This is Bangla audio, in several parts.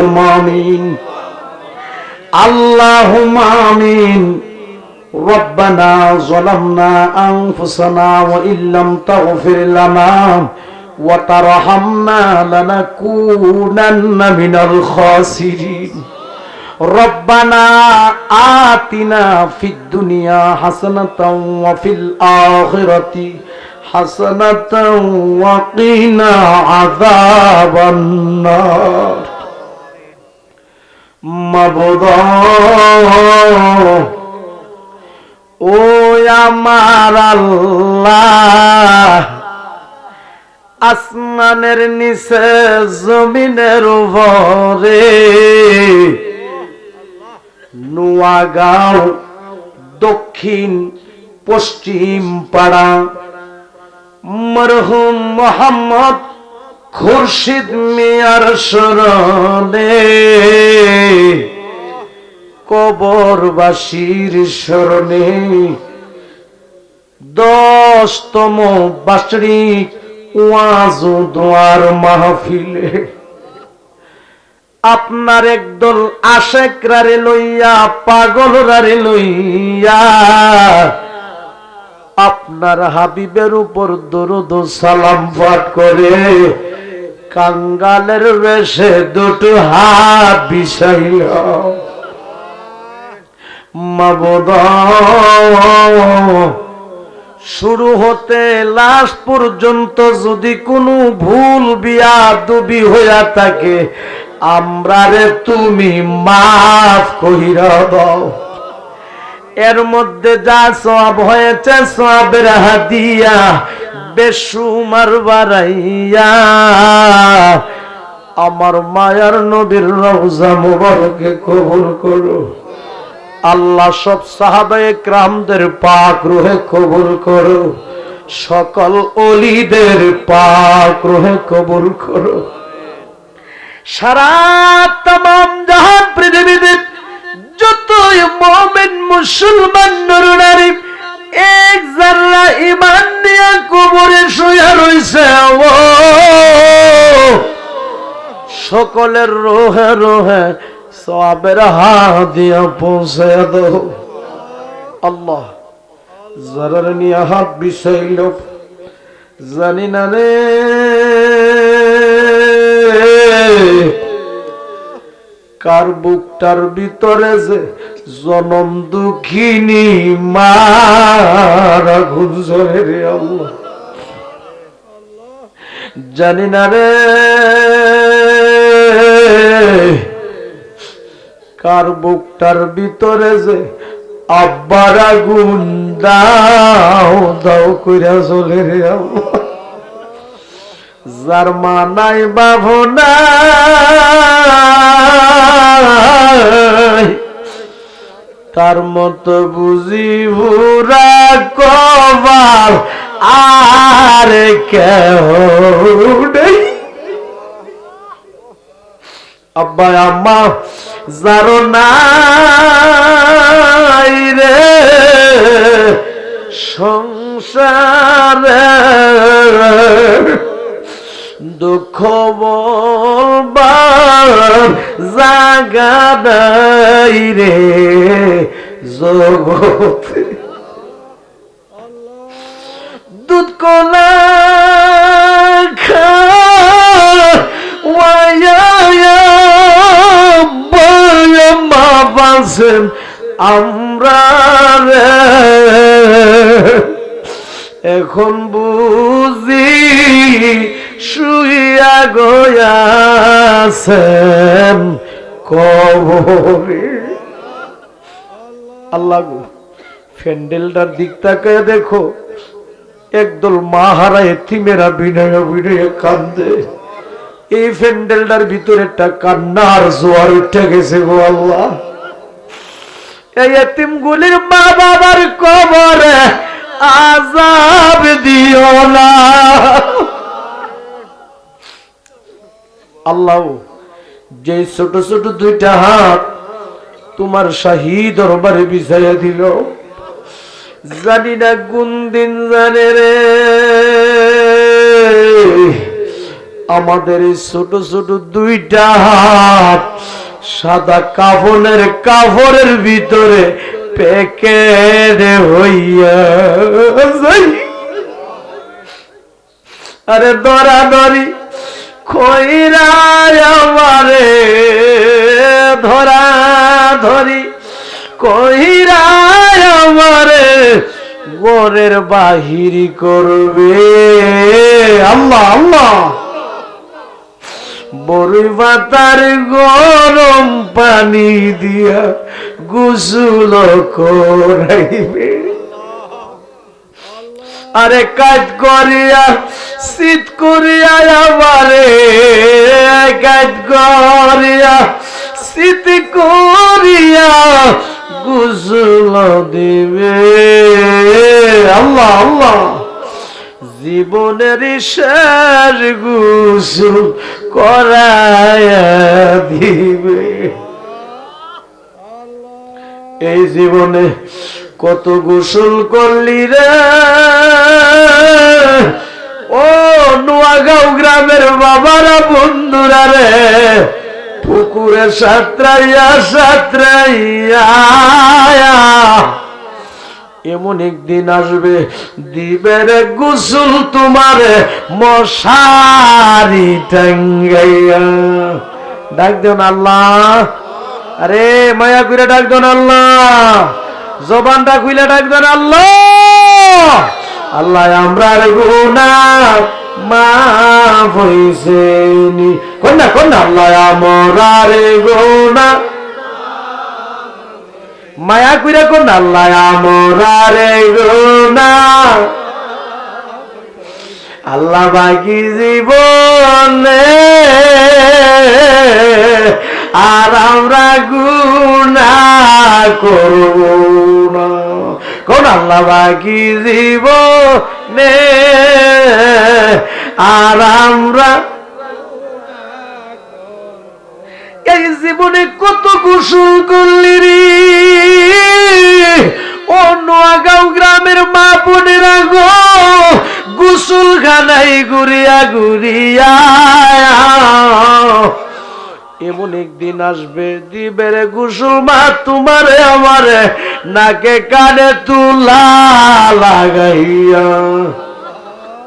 اللهم آمين اللهم آمين ربنا ظلمنا أنفسنا وإن لم تغفر لنا وترحمنا لنكونن من الخاسرين ربنا آتنا في الدنيا حسنة وفي الآخرة حسنة وقنا عذاب النار মাবুদা ও আমার আল্লাহ আসমানের নিচে জমিনের উপরে নোয়াগাঁও দক্ষিণ পশ্চিম পাড়া মরহুম মোহাম্মদ খুরশিদ মিয়ার স্মরণে কবরবাসীর স্মরণে দশতম বার্ষিক ওয়াজ দোয়ার মাহফিলে আপনার একদল আশেক রারে লইয়া পাগল রারে লইয়া, আপনার হাবিবের উপর দরুদ সালাম পাঠ করে কাঙ্গালের বেশে দুটো হাত বিষাইল মাবদ শুরু হতে লাস্ট পর্যন্ত যদি কোনো ভুল বিয়া দুবি হইয়া থাকে, আমরা রে তুমি মাফ কইরা দাও। এর মধ্যে যা সব হয়েছে সবের হাদিয়া বেসুমার বাড়াইয়া আমার মায়ার নবীর রওজা মুবারকে কবুল করো। আল্লাহ সব সাহাবায়ে ক্রামদের পাক রুহে কবুল করো। সকল অলিদের পাক রুহে কবুল করো। সারা তাম জাহান পৃথিবীতে যতই মোমেন মুসলমান নরনারী এক জাররা ইমান নিয়ে কবরে শুয়া রইছে ও। সকলের রোহে রোহে সবের হাত দিয়া পৌঁছে দাও। আল্লাহ যারার নিয়ে হাত বিষাইল জানি না রে। কার বুকটার ভিতরে যে জনম দুঃখিনী মারা গুঞ্জরে রে আল্লাহ। জানি না রে কার বুকটার ভিতরে যে আব্বার আগুন দাও দাও কইরা চলে রে যার মানাই বাবনা তার মতো বুঝি ভুরা কবার আর কেহ নেই? আব্বা আম্মা যারো নাই রে সংসারে। দুঃখ বলবার জাগা নাই রে জগতে। দুধ কলা খা মা বাসেন আমরা এখন বুঝি শুইয়া গয়াছেন কবরে। আল্লাহ গো, ফ্যান্ডেলটার দিক তাকায় দেখো, একদল মা হারা এতিমেরা বিনয় বিনয় কান্দে। এই ফ্যান্ডেলটার ভিতরে একটা কান্নার জোয়ার উঠে গেছে গো আল্লাহ। এই এতিম গুলির মা বাবার কবরে আজাব দিও না। আল্লাহ যে ছোট ছোট দুইটা হাত তোমার শাহী দরবারে বিছাইয়া দিল জানি না কোন দিন জানে রে, আমাদের এই ছোট ছোট দুইটা হাত সাদা কাফনের কাপড়ের ভিতরে প্যাকেট হইয়া। আরে দরা দরি আমারে ধরা ধরি। কইরা আমারে বাহির করবে। আল্লাহ আল্লাহ। বড়ই পাতার গরম পানি দিয়া গুসুল করাইবে। আরে কাজ করিয়া, শীত করিয়া আমারে, কাজ করিয়া, শীত করিয়া গুসল দিবে। আল্লাহ আল্লাহ। জীবনের শেষ গুসল করায়া দিবে। এই জীবনে কত গোসল করলি রে? ও নোয়াগাঁও গ্রামের বাবারা বন্ধুরা রে, পুকুরে সাঁতরাইয়া সাঁতরাইয়া। এমন একদিন আসবে দিবের গোসল তোমার মশারি টাঙ্গাইয়া ডাক দেন আল্লাহ। আরে মায়া করে ডাক দেন আল্লাহ। জবানটা খুলে ডাক দেন আল্লাহ। আল্লাহ আমরা গুনা, মাফ হইছে নি কন্যা কন্যা, আল্লাহ আমরা রে গুনা। মায়া কইরা কোন আল্লাহ আমরা রে গুনা। আল্লাহ বাকি জীবনে আর আমরা গুনা করব না। কোন আল্লাহ বাকি জীবনে আর আমরা এই জীবনে কত গোসল করলি রে। ও নোয়াগাঁও গ্রামের মা বোনেরা গো গোসল খানাই ঘুরিয়া ঘুরিয়া। এমন একদিন আসবে, দিবের গোসল মা তোমারে আমারে নাকে কানে তুলা লাগাইয়া।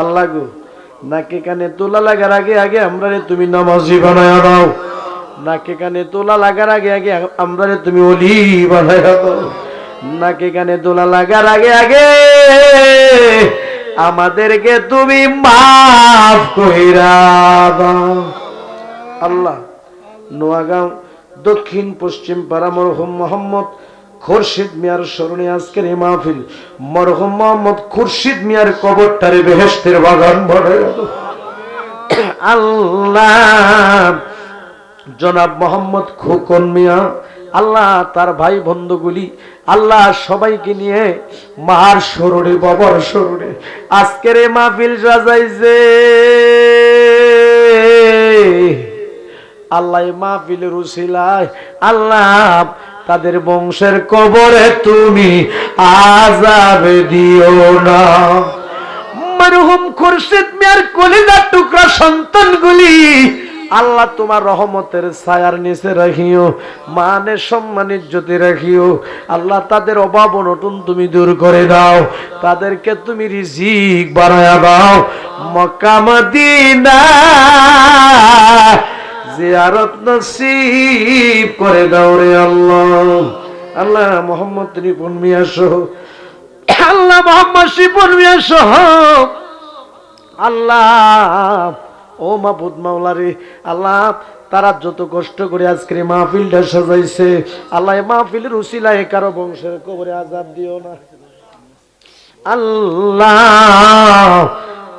আল্লাহ গো, নাকে কানে তোলা লাগার আগে আগে আমরা রে তুমি নামাজি বানায়া দাও। নাকে কানে তোলা লাগার আগে আগে আমরা রে তুমি অলি বানায়া দাও। নাকে কানে তোলা লাগার আগে আগে আমাদেরকে তুমি মাফ কইরা দাও। আল্লাহ, নোয়াগাঁও দক্ষিণ পশ্চিম পাড়া মরহুম মোহাম্মদ খুরশিদ মিয়ার স্মরণে আজকের এই মাহফিল, মরহুম মোহাম্মদ খুরশিদ মিয়ার কবরটারে বেহেস্তের বাগান ভরে আল্লাহ, জনাব মোহাম্মদ খোকন মিয়া, আল্লাহ তার ভাই বন্ধুগুলি, আল্লাহ সবাইকে নিয়ে মার স্মরণে, বাবার স্মরণে আজকের এই মাহফিল সাজাইছে। আল্লাহ মাহফিলের উসিলায়, আল্লাহ তাদের বংশের কবরে তুমি আজাবে দিও না। মরহুম খুরশিদ মিয়ার কলিজার টুকরা সন্তানগুলি, আল্লাহ তোমার রহমতের ছায়ার নিচে রাখিও মানে সম্মান ইজ্জতে রাখিও। আল্লাহ তাদের অভাব অনটন তুমি দূর করে দাও, তাদেরকে তুমি রিজিক বাড়ায়া দাও। মক্কা মদিনা জিয়ারত নসিব করে দাও রে আল্লাহ। আল্লাহ মোহাম্মদ রিপন মিয়া সহ, আল্লাহ মোহাম্মদ শিপন মিয়া সহ, আল্লাহ, ও মাহবুদ মাওলা রে, আল্লাহ, তারা যত কষ্ট করে আজকের মাহফিলটা সাজাইছে, আল্লাহ মাহফিলের উসিলায় কারও বংশের কবরে আজাব দিও না। আল্লাহ,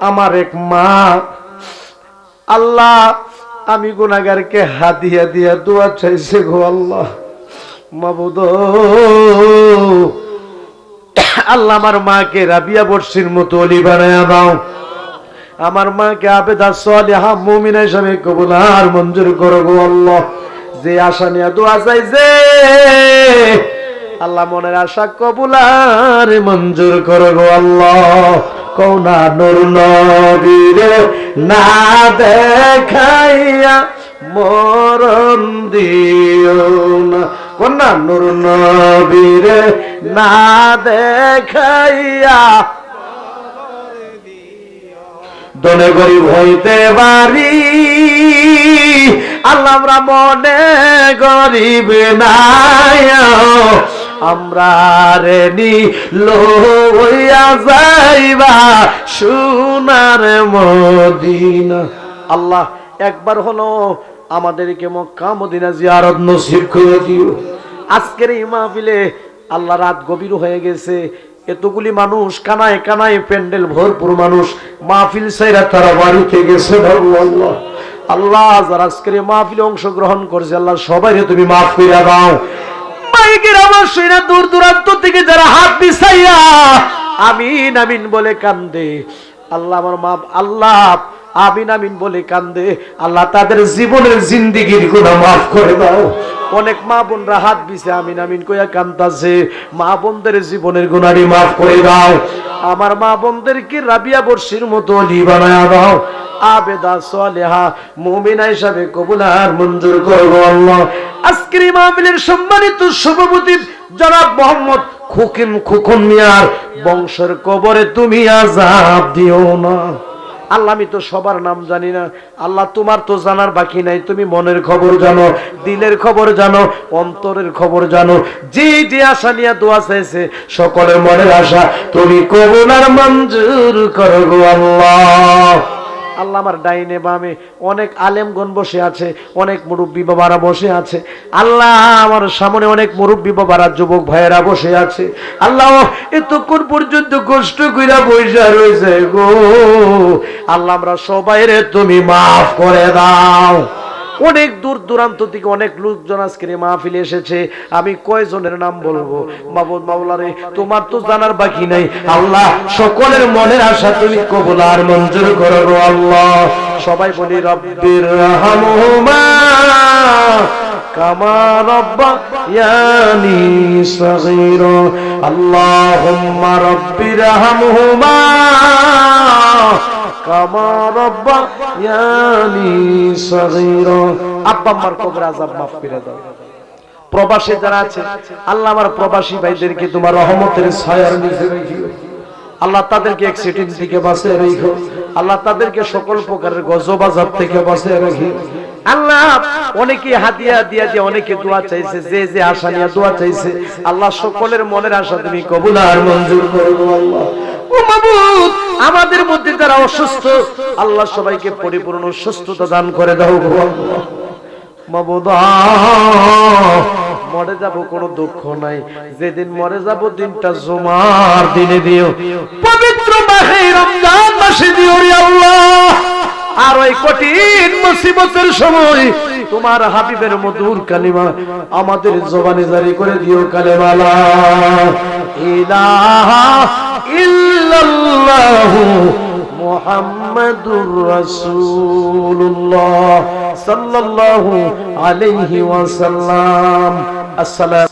আমার এক মা, আল্লাহ আমি গুনাগারকে হাতিয়া দিয়া দোয়া চাইছে গো আল্লাহ। মাবুদ। আল্লাহ আমার মাকে রাবিয়া বর্ষির মতো অলি বানায়া দাও। আমার মাকে আবেদা সালিহা মুমিনা হিসাবে কবুল আর মঞ্জুর করো গো আল্লাহ। যে আশা নিয়ে দোয়া চাইছে, আল্লাহ মনের আশা কবুল আর মঞ্জুর করো গো আল্লাহ। কৌনা নুর নবীরে না দেখাইয়া মরণ দিও না। কন্যা নুর নবীরে না দেখাইয়া দনে গরিব হইতে পারি আল্লাহ আমরা মনে গরিব নাই আমরা রে লইয়া যাইবা, সোনার মদিনা। আল্লাহ, একবার হলো আমাদেরকে মক্কা মদিনা জিয়ারত নসিব করে দিও। আজকের এই মাহফিলে আল্লাহ রাত গভীর হয়ে গেছে। এতগুলি মানুষ, কানায় কানায় প্যান্ডেল, ভরপুর মানুষ মাহফিল সাইরা তারা বাড়িতে গেছে আল্লাহ। আল্লাহ, যারা আজকের মাহফিলে অংশগ্রহণ করছে, আল্লাহ সবাই তুমি মাফ করে দাও। আমার সৈরা দূর দূরান্ত থেকে যারা হাত আমিন আমিন বলে কান্দে। আল্লাহ আমার আল্লাহ আমিন আমিন বলে কান্দে। আল্লাহ তাদের জীবনের জিন্দিগির গুণা মাফ করে দাও। অনেক মা বোনরা হাত দিছে আমিন আমিন কইয়া কান্দাছে। মা বোনদের জীবনের গুণারি মাফ করে দাও। আমার মা বোনদেরকে রাবিয়া বর্ষির মতো অলি বানায়া দাও। আবেদা সালেহা মুমিনা হিসাবে কবুল আর মঞ্জুর করব আল্লাহ। আজকের মাহফিলের সম্মানিত সভাপতি জনাব মোহাম্মদ খুকিম খুকুন মিয়ার বংশের কবরে তুমি আজাব দিও না। আল্লাহ, আমি তো সবার নাম জানি না। আল্লাহ, তোমার তো জানার বাকি নাই। তুমি মনের খবর জানো, দিলের খবর জানো, অন্তরের খবর জানো। যে যে আশা নিয়ে দোয়া চাইছে, সকলের মনের আশা, তুমি কবুল আর মঞ্জুর করো আল্লাহ। আল্লাহ আমার ডাইনে বামে অনেক আলেমগণ বসে আছে, অনেক মুরব্বী বাবারা বসে আছে। আল্লাহ আমার সামনে অনেক মুরব্বী বাবারা, যুবক ভাইয়েরা বসে আছে। আল্লাহ, এতক্ষণ পর্যন্ত কষ্ট কইরা বৈশা রয়েছে গো। আল্লাহ, আমরা সবাই রে তুমি মাফ করে দাও। অনেক দূর দূরান্ত থেকে অনেক লোকজন আজকে মাহফিলে এসেছে। আমি কয়জনের নাম বলব? মাবুদ মাওলারে, তোমার তো জানার বাকি নাই। আল্লাহ, সকলের মনের আশা তুমি কবুল আর মঞ্জুর করো আল্লাহ। সবাই বলি, রব্বির কামা রব্বা ইয়ানি সগীর। আল্লাহুম্মা রব্বির রহমহুমা প্রবাসী যারা আছে, আল্লাহ আমার প্রবাসী ভাইদেরকে তোমার রহমতের ছায়ার নিচে আল্লাহ তাদেরকে অ্যাক্সিডেন্ট থেকে বাঁচিয়ে রেখো। আল্লাহ তাদেরকে সকল প্রকারের গজব আযাব থেকে বাঁচিয়ে রেখো। আল্লাহ সকলের মনের আশা তুমি কবুল আর মঞ্জুর করো আল্লাহ। আমাদের মধ্যে যারা অসুস্থ, আল্লাহ সবাইকে পরিপূর্ণ সুস্থতা দান করে দাও মরে যাব, কোনো দুঃখ নাই। যেদিন মরে যাব, দিনটা জুমার দিনে দিও। পবিত্র মাসে দিও আল্লাহ। আর ওই কঠিন মুসিবতের সময় তোমার হাবিবের মধুর কালিমা আমাদের জবানে জারি করে দিও কালেমালা। ইলাহা ইল্লাল্লাহু মুহাম্মাদুর রাসূলুল্লাহ সাল্লাল্লাহু ওয়াসাল্লাম। আসসালাম